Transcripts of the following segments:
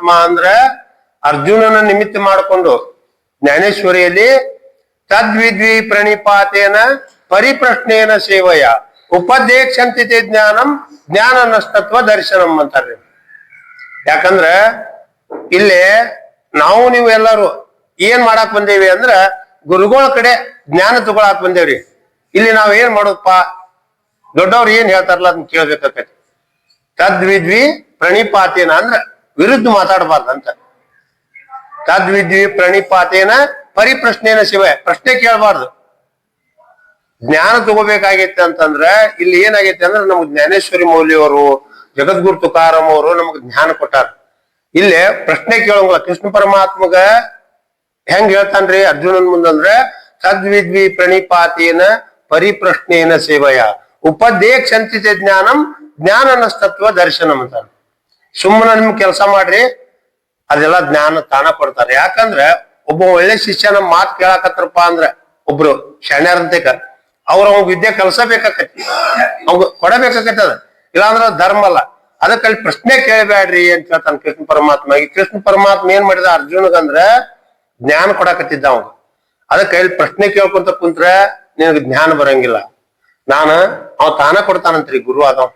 ಪರಮಾತ್ಮ ಅಂದ್ರ ಅರ್ಜುನನ ನಿಮಿತ್ತ ಮಾಡಿಕೊಂಡು ಜ್ಞಾನೇಶ್ವರಿಯಲ್ಲಿ ತದ್ವಿದ್ವಿ ಪ್ರಣಿಪಾತೇನ ಪರಿಪ್ರಶ್ನೇನ ಸೇವಯ ಉಪದೇಕ್ಷಂತಿತೆ ಜ್ಞಾನಂ, ಜ್ಞಾನ ನಷ್ಟತ್ವ ದರ್ಶನಂ ಅಂತಾರೆ. ಯಾಕಂದ್ರ ಇಲ್ಲಿ ನಾವು ನೀವು ಎಲ್ಲರೂ ಏನ್ ಮಾಡಾಕ್ ಬಂದೇವಿ ಅಂದ್ರ ಗುರುಗಳ ಕಡೆ ಜ್ಞಾನ ತಗೊಳಕ್ ಬಂದೇವ್ರಿ. ಇಲ್ಲಿ ನಾವ್ ಏನ್ ಮಾಡೋದಪ್ಪ? ದೊಡ್ಡವ್ರು ಏನ್ ಹೇಳ್ತಾರಲ್ಲ ಅದನ್ನ ಕೇಳ್ಬೇಕಾಕತಿ ತದ್ವಿದ್ವಿ ಪ್ರಣಿಪಾತೇನ ಅಂದ್ರ ವಿರುದ್ಧ ಮಾತಾಡಬಾರ್ದಂತ. ತದ್ವಿದ್ವಿ ಪ್ರಣಿಪಾತೇನ ಪರಿಪ್ರಶ್ನೇನ ಶಿವ. ಪ್ರಶ್ನೆ ಕೇಳಬಾರ್ದು. ಜ್ಞಾನ ತಗೋಬೇಕಾಗೈತೆ ಅಂತಂದ್ರ ಇಲ್ಲಿ ಏನಾಗೈತೆ ಅಂದ್ರೆ ನಮ್ಗೆ ಜ್ಞಾನೇಶ್ವರಿ ಮೌಲ್ಯವರು, ಜಗದ್ಗುರು ತುಕಾರಾಮ್ ಅವರು ನಮಗ್ ಜ್ಞಾನ ಕೊಟ್ಟಾರ. ಇಲ್ಲಿ ಪ್ರಶ್ನೆ ಕೇಳಂಗಿಲ್ಲ. ಕೃಷ್ಣ ಪರಮಾತ್ಮಗ ಹೆಂಗ್ ಹೇಳ್ತಾನ್ರಿ ಅರ್ಜುನನ್ ಮುಂದಂದ್ರ ಸದ್ವಿದ್ವಿ ಪ್ರಣಿಪಾತೇನ ಪರಿಪ್ರಶ್ನೇನ ಸೇವಯ ಉಪದೇಕ್ಷಂತಿತ ಜ್ಞಾನಂ ಜ್ಞಾನ ನಷ್ಟತ್ವ ದರ್ಶನಂ ಅಂತಾನ. ಸುಮ್ಮನೆ ನಿಮ್ ಕೆಲಸ ಮಾಡ್ರಿ, ಅದೆಲ್ಲ ಜ್ಞಾನ ತಾನ ಕೊಡ್ತಾರೆ. ಯಾಕಂದ್ರ ಒಬ್ಬ ಒಳ್ಳೆ ಶಿಷ್ಯನ ಮಾತು ಕೇಳಾಕತ್ರಪ್ಪ ಅಂದ್ರ ಒಬ್ರು ಶಣ್ಯರಂತೇಕ ಅವ್ರ ಅವ್ ವಿದ್ಯೆ ಕಲ್ಸಬೇಕಾಕತಿ ಅವ್ ಕೊಡಬೇಕಾಕತಿ ಅದ ಇಲ್ಲಾಂದ್ರ ಧರ್ಮ ಅಲ್ಲ. ಅದಕ್ಕೆ ಅಲ್ಲಿ ಪ್ರಶ್ನೆ ಕೇಳಬೇಡ್ರಿ ಅಂತ ಹೇಳ್ತಾನ ಕೃಷ್ಣ ಪರಮಾತ್ಮ. ಈ ಕೃಷ್ಣ ಪರಮಾತ್ಮ ಏನ್ ಮಾಡಿದ? ಅರ್ಜುನಗಂದ್ರ ಜ್ಞಾನ ಕೊಡಾಕತ್ತಿದ್ದ ಅವ್ ಅದಕ್ಕೆ ಇಲ್ಲಿ ಪ್ರಶ್ನೆ ಕೇಳ್ಕೊಂತ ಕುಂತ್ರ ನಿನಗೆ ಜ್ಞಾನ ಬರಂಗಿಲ್ಲ. ನಾನು ಅವ್ ತಾನ ಕೊಡ್ತಾನಂತ್ರಿ, ಗುರು ಆದವ್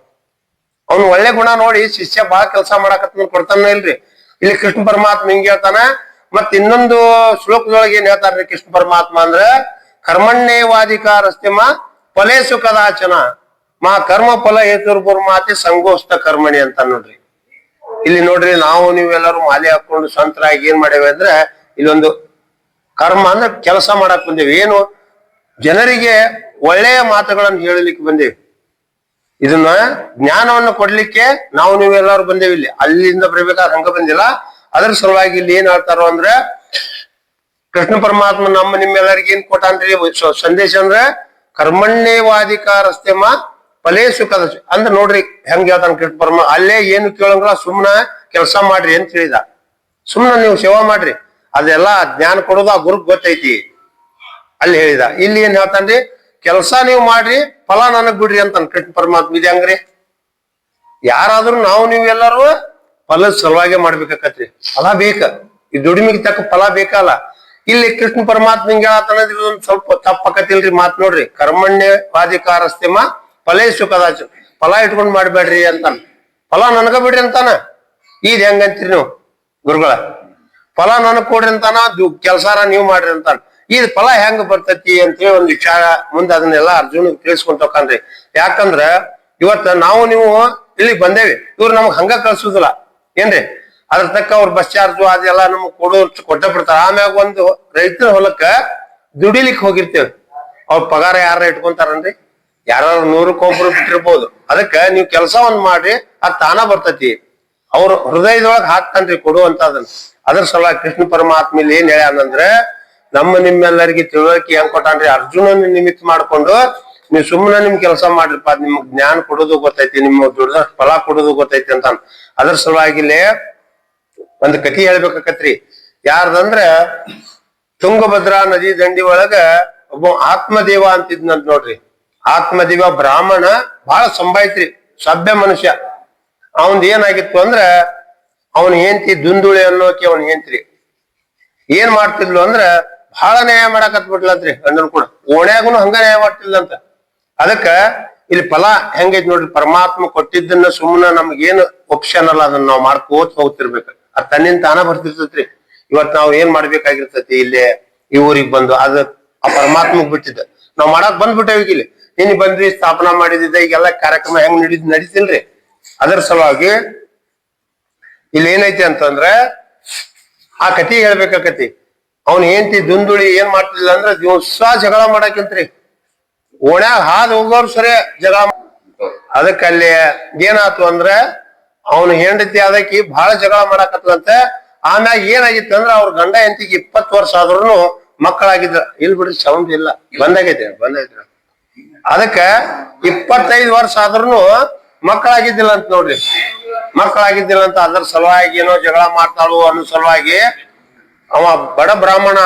ಅವ್ನು ಒಳ್ಳೆ ಗುಣ ನೋಡಿ ಶಿಷ್ಯ ಬಹಳ ಕೆಲಸ ಮಾಡಾಕತ್ತ ಕೊಡ್ತಾನ ಇಲ್ರಿ ಇಲ್ಲಿ ಕೃಷ್ಣ ಪರಮಾತ್ಮ ಹಿಂಗ್ ಹೇಳ್ತಾನ ಮತ್ ಇನ್ನೊಂದು ಶ್ಲೋಕದೊಳಗೆ ಏನ್ ಹೇಳ್ತಾರ್ರಿ ಕೃಷ್ಣ ಪರಮಾತ್ಮ ಅಂದ್ರ ಕರ್ಮಣ್ಯೇವಾಧಿಕಾರಸ್ತಿಮ ಫಲೇಸು ಕದಾಚನ ಮಾ ಕರ್ಮ ಫಲ ಹೇತುರ್ಪುರ್ಮಾತಿ ಸಂಗೋಸ್ತ ಕರ್ಮಣಿ ಅಂತ ನೋಡ್ರಿ. ಇಲ್ಲಿ ನೋಡ್ರಿ ನಾವು ನೀವೆಲ್ಲರೂ ಮಾಲೆ ಹಾಕೊಂಡು ಸಂತರಾಗಿ ಏನ್ ಮಾಡೇವೆ ಅಂದ್ರೆ, ಇಲ್ಲೊಂದು ಕರ್ಮ ಅಂದ್ರೆ ಕೆಲಸ ಮಾಡಕ್ ಬಂದೇವಿ. ಏನು? ಜನರಿಗೆ ಒಳ್ಳೆಯ ಮಾತುಗಳನ್ನು ಹೇಳಲಿಕ್ಕೆ ಬಂದೇವಿ. ಇದನ್ನ ಜ್ಞಾನವನ್ನು ಕೊಡ್ಲಿಕ್ಕೆ ನಾವು ನೀವೆಲ್ಲರೂ ಬಂದೇವಿ ಇಲ್ಲಿ. ಅಲ್ಲಿಂದ ಬರಬೇಕಾದ ಹಂಗ ಬಂದಿಲ್ಲ. ಅದ್ರ ಸಲುವಾಗಿ ಇಲ್ಲಿ ಏನ್ ಹೇಳ್ತಾರೋ ಅಂದ್ರೆ, ಕೃಷ್ಣ ಪರಮಾತ್ಮ ನಮ್ಮ ನಿಮ್ಮೆಲ್ಲರಿಗೆ ಏನ್ ಕೊಟ್ಟಾನ್ರಿ ಸಂದೇಶ ಅಂದ್ರೆ ಕರ್ಮಣ್ಯವಾಧಿಕಾರಸ್ತೆಮ ಫಲೇ ಸುಖದ ಅಂದ್ರೆ ನೋಡ್ರಿ ಹೆಂಗ್ ಹೇಳ್ತಾನ ಕೃಷ್ಣ ಪರಮ, ಅಲ್ಲೇ ಏನು ಕೇಳಂಗಿಲ್ಲ, ಸುಮ್ನ ಕೆಲಸ ಮಾಡ್ರಿ ಅಂತ ಹೇಳಿದ. ಸುಮ್ನ ನೀವು ಸೇವಾ ಮಾಡ್ರಿ. ಅದೆಲ್ಲ ಜ್ಞಾನ ಕೊಡೋದು ಆ ಗುರುಗ್ ಗೊತ್ತೈತಿ. ಅಲ್ಲಿ ಹೇಳಿದ. ಇಲ್ಲಿ ಏನ್ ಹೇಳ್ತಾನ್ರಿ? ಕೆಲಸ ನೀವು ಮಾಡ್ರಿ, ಫಲ ನನಗ್ ಬಿಡ್ರಿ ಅಂತ ಕೃಷ್ಣ ಪರಮಾತ್ಮ ಇದೆ ಹಂಗ್ರಿ? ಯಾರಾದ್ರೂ ನಾವು ನೀವು ಎಲ್ಲರೂ ಫಲದ ಸಲುವಾಗೆ ಮಾಡ್ಬೇಕಾಕತ್ರಿ. ಫಲ ಬೇಕ. ಈ ದುಡಿಮೆಗೆ ತಕ್ಕ ಫಲ ಬೇಕಲ್ಲ. ಇಲ್ಲಿ ಕೃಷ್ಣ ಪರಮಾತ್ಮ ಹಿಂಗ ಒಂದು ಸ್ವಲ್ಪ ತಪ್ಪಕತಿಲ್ರಿ ಮಾತ್ ನೋಡ್ರಿ. ಕರ್ಮಣ್ಯವಾಧಿಕಾರಸ್ತಿಮ ಫಲೇ ಸುಖದಾಚ. ಫಲ ಇಟ್ಕೊಂಡ್ ಮಾಡ್ಬೇಡ್ರಿ ಅಂತಾನ. ಫಲ ನನಗ ಬಿಡ್ರಿ ಅಂತಾನ? ಇದ್ ಹೆಂಗಂತೀರಿ ನೀವು ಗುರುಗಳ? ಫಲ ನನಗ್ ಕೊಡ್ರಿ ಅಂತಾನ? ಕೆಲಸಾರ ನೀವು ಮಾಡ್ರಿ ಅಂತಾನ. ಇದ್ ಫಲ ಹೆಂಗ್ ಬರ್ತೈತಿ ಅಂತೇಳಿ ಒಂದ್ ವಿಚಾರ ಮುಂದೆ ಅದನ್ನೆಲ್ಲ ಅರ್ಜುನ್ ತಿಳಿಸ್ಕೊಂಡ್ ಹೋಗ್ತಾನ್ರಿ ಯಾಕಂದ್ರ ಇವತ್ತ ನಾವು ನೀವು ಇಲ್ಲಿ ಬಂದೇವಿ. ಇವ್ರು ನಮಗ್ ಹಂಗ ಕಳ್ಸುದಿಲ್ಲ. ಏನ್ರಿ? ಅದ್ರ ತಕ್ಕ ಅವ್ರ ಬಸ್ ಚಾರ್ಜು ಅದೆಲ್ಲ ನಮಗ್ ಕೊಡೋ ಕೊಟ್ಟ ಬಿಡ್ತಾರ. ಆಮ್ಯಾಗ ಒಂದು ರೈತರ ಹೊಲಕ್ಕ ದುಡಿಲಿಕ್ಕೆ ಹೋಗಿರ್ತೇವೆ. ಅವ್ರ ಪಗಾರ ಯಾರ ಇಟ್ಕೊಂತಾರನ್ರಿ? ಯಾರು ನೂರಕ್ಕೊಬ್ರು ಬಿಟ್ಟಿರ್ಬೋದು. ಅದಕ್ಕ ನೀವು ಕೆಲಸ ಒಂದ್ ಮಾಡ್ರಿ, ಅದ್ ತಾನ ಬರ್ತೈತಿ. ಅವ್ರ ಹೃದಯದೊಳಗ್ ಹಾಕ್ತಾನ್ರಿ ಕೊಡುವಂತದನ್ನ ಅದ್ರ ಸಲ ಕೃಷ್ಣ ಪರಮಾತ್ಮ ಇಲ್ಲಿ ಏನ್ ಹೇಳ್ಯಾನಂದ್ರೆ ನಮ್ಮ ನಿಮ್ಮೆಲ್ಲರಿಗೆ ತಿಳುವಳಿಕೆ ಹೆಂಗ್ ಕೊಟ್ಟಾನ್ರಿ? ಅರ್ಜುನನ ನಿಮಿತ್ತ ಮಾಡ್ಕೊಂಡು ನೀವು ಸುಮ್ಮನೆ ನಿಮ್ ಕೆಲಸ ಮಾಡ್ರಿಪ್ಪ, ನಿಮ್ಗ್ ಜ್ಞಾನ ಕೊಡೋದು ಗೊತ್ತೈತಿ ನಿಮ್ಮ ದುಡ್ದಷ್ಟು ಫಲ ಕೊಡೋದು ಗೊತ್ತೈತಿ ಅಂತ ಅದ್ರ ಸಲುವಾಗಿ ಇಲ್ಲಿ ಒಂದ್ ಕತಿ ಹೇಳ್ಬೇಕಾಕತ್ರಿ. ಯಾರ್ದಂದ್ರ ತುಂಗಭದ್ರಾ ನದಿ ದಂಡಿ ಒಳಗ ಒಬ್ಬ ಆತ್ಮದೇವ ಅಂತಿದ್ನಂತ ನೋಡ್ರಿ. ಆತ್ಮದೇವ ಬ್ರಾಹ್ಮಣ ಬಹಳ ಸಂಭಾಯ್ತ್ರಿ ಸಭ್ಯ ಮನುಷ್ಯ. ಅವನ್ ಏನಾಗಿತ್ತು ಅಂದ್ರ ಅವನ್ ಹೆಂಡತಿ ದುಂದುಳಿ ಅನ್ನೋಕೆ ಅವನ್ ಹೆಂಡ್ತಿ. ಏನ್ ಮಾಡ್ತಿದ್ಲು ಅಂದ್ರ ಬಹಳ ನ್ಯಾಯ ಮಾಡಾಕತ್ ಬಿಟ್ಲಂತ್ರಿ ಗಂಡನ್ ಕೂಡ. ಓಣ್ಯಾಗುನು ಹಂಗ ನ್ಯಾಯ ಮಾಡ್ತಿಲ್ಲಂತ ಅದಕ್ಕ ಇಲ್ಲಿ ಫಲ ಹೆಂಗೈತಿ ನೋಡ್ರಿ, ಪರಮಾತ್ಮ ಕೊಟ್ಟಿದ್ದನ್ನ ಸುಮ್ಮನೆ ನಮ್ಗೇನು ಒಪ್ಷನ್ ಅಲ್ಲ, ಅದನ್ನ ನಾವ್ ಮಾಡ್ಕೋತ ಹೋಗ್ತಿರ್ಬೇಕು. ಅದ್ ತನ್ನಿಂದ ತಾನ ಬರ್ತಿರ್ತೈತ್ರಿ. ಇವತ್ ನಾವ್ ಏನ್ ಮಾಡ್ಬೇಕಾಗಿರ್ತೈತಿ, ಇಲ್ಲಿ ಈ ಊರಿಗೆ ಬಂದು ಅದ ಆ ಪರಮಾತ್ಮಗ್ ಬಿಟ್ಟಿದ್ದ. ನಾವ್ ಮಾಡಕ್ ಬಂದ್ಬಿಟ್ಟೇವಿ ಇಲ್ಲಿ. ನಿನ್ ಬಂದ್ರಿ, ಸ್ಥಾಪನಾ ಮಾಡಿದಿದ್ದ ಈಗೆಲ್ಲ ಕಾರ್ಯಕ್ರಮ ಹೆಂಗ್ ನಡೀದ್ ನಡೀತಿಲ್ರಿ? ಅದರ ಸಲುವಾಗಿ ಇಲ್ಲಿ ಏನೈತಿ ಅಂತಂದ್ರ, ಆ ಕತಿ ಹೇಳ್ಬೇಕಾಕತಿ. ಅವ್ನ ಹೆಂಡತಿ ದುಂದುಳಿ ಏನ್ ಮಾಡ್ತಿಲ್ಲ ಅಂದ್ರೆ ದಿವಸ ಜಗಳ ಮಾಡಾಕಿಂತ್ರಿ. ಓಣ್ಯಾಗ ಹಾದ್ ಹೋಗೋರ್ ಸರಿ ಜಗಳ ಅದಕ್ಕಲ್ಲಿ ಏನಾತು ಅಂದ್ರೆ, ಅವನ ಹೆಂಡತಿ ಅದಕ್ಕೆ ಬಹಳ ಜಗಳ ಮಾಡಾಕತ್ತದಂತೆ ಆಮ್ಯಾಗ ಏನಾಗಿತ್ತು ಅಂದ್ರೆ, ಅವ್ರ ಗಂಡ ಹೆಂಡತಿಗೆ ಇಪ್ಪತ್ತು ವರ್ಷ ಆದ್ರೂ ಮಕ್ಕಳಾಗಿದ್ರ ಇಲ್ ಬಿಡ್ರಿ ಸೌಂಡ್ ಇಲ್ಲ. ಬಂದಾಗೈತೆ ಬಂದೈತಿ ಅದಕ್ಕ ಇಪ್ಪತ್ತೈದು ವರ್ಷ ಆದ್ರೂ ಮಕ್ಕಳಾಗಿದ್ದಿಲ್ಲ ಅಂತ ನೋಡ್ರಿ. ಮಕ್ಕಳಾಗಿದ್ದಿಲ್ಲ ಅಂತ ಅದ್ರ ಸಲುವಾಗಿ ಏನೋ ಜಗಳ ಮಾಡ್ತಾಳು ಅನ್ನೋ ಸಲುವಾಗಿ ಅವ ಬಡ ಬ್ರಾಹ್ಮಣ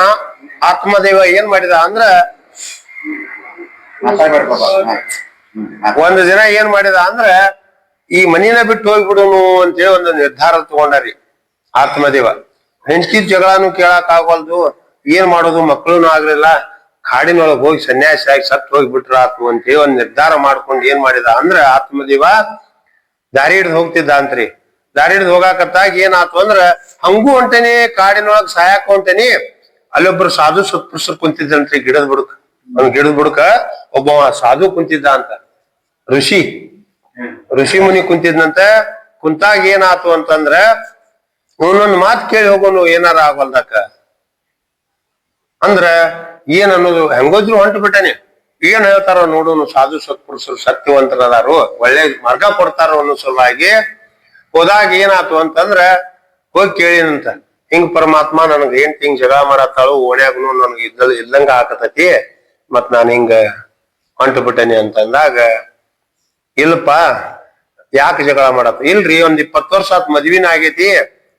ಆತ್ಮದೇವ ಏನ್ ಮಾಡಿದ ಅಂದ್ರ ಒಂದ್ ದಿನ ಏನ್ ಮಾಡಿದ ಅಂದ್ರ ಈ ಮನಿನ ಬಿಟ್ಟು ಹೋಗ್ಬಿಡುನು ಅಂತೇಳಿ ಒಂದು ನಿರ್ಧಾರ ತಗೊಂಡಾರಿ ಆತ್ಮದೇವ. ಹೆಂಡತಿ ಜಗಳನು ಕೇಳಕ್ ಆಗವಲ್ದು ಏನ್ ಮಾಡೋದು ಮಕ್ಕಳು ಆಗ್ಲಿಲ್ಲ ಕಾಡಿನೊಳಗ್ ಹೋಗಿ ಸನ್ಯಾಸಿ ಆಗಿ ಸತ್ ಹೋಗ್ಬಿಟ್ರ ಆತ್ಮ ಅಂತೇಳಿ ಒಂದ್ ನಿರ್ಧಾರ ಮಾಡ್ಕೊಂಡು ಏನ್ ಮಾಡಿದ ಅಂದ್ರ ಆತ್ಮದೇವ ದಾರಿ ಹಿಡ್ದು ಹೋಗ್ತಿದ್ದ ಅಂತ್ರಿ. ದಾರಿ ಹಿಡಿದು ಹೋಗಾಕತ್ತಾಗ ಏನಾತು ಅಂದ್ರ ಹಂಗೂ ಹೊಂಟೇನಿ, ಕಾಡಿನೊಳಗ್ ಸಾಯಾಕ ಹೊಂಟೇನಿ. ಅಲ್ಲೊಬ್ರು ಸಾಧು ಸತ್ಪುರುಷರು ಕುಂತಿದ್ದಂತ್ರಿ ಗಿಡದ ಬುಡಕ. ಒಂದ್ ಗಿಡದ ಬುಡಕ ಒಬ್ಬ ಸಾಧು ಕುಂತಿದ್ದ ಅಂತ. ಋಷಿ. ಋಷಿ ಮುನಿ ಕುಂತಿದ್ನಂತ. ಕುಂತಾಗ ಏನಾತು ಅಂತಂದ್ರ ಅವನೊಂದ್ ಮಾತ್ ಕೇಳಿ ಹೋಗೋನು ಏನಾರ ಆಗಲ್ದಕ್ಕ ಅಂದ್ರ ಏನ್ ಅನ್ನೋದು ಹೆಂಗೋದ್ರು ಹೊಂಟು ಬಿಟ್ಟನೆ ಏನ್ ಹೇಳ್ತಾರೋ ನೋಡೋನು ಸಾಧು ಸತ್ಪುರುಷರು ಸತ್ಯವಂತರದಾರು ಒಳ್ಳೆ ಮಾರ್ಗ ಕೊಡ್ತಾರ ಅನ್ನೋ ಸಲುವಾಗಿ ಹೋದಾಗ ಏನಾತು ಅಂತಂದ್ರ ಹೋಗಿ ಕೇಳಿನಂತ, ಹಿಂಗ್ ಪರಮಾತ್ಮ ನನಗ ಏನ್ ಹಿಂಗ್ ಜಗಳ ಮಾಡತ್ತಾಳು, ಓಣ್ಯಾಗನು ನನಗೆ ಇದ್ದ ಇದ್ದಂಗ ಆಕತತಿ, ಮತ್ ನಾನು ಹಿಂಗ ಹೊಂಟು ಬಿಟ್ಟನಿ ಅಂತಂದಾಗ ಇಲ್ಪ ಯಾಕೆ ಜಗಳ ಮಾಡತ್ತ? ಇಲ್ರಿ, ಒಂದ್ ಇಪ್ಪತ್ತು ವರ್ಷ ಆತ್ ಮದ್ವಿನ ಆಗೈತಿ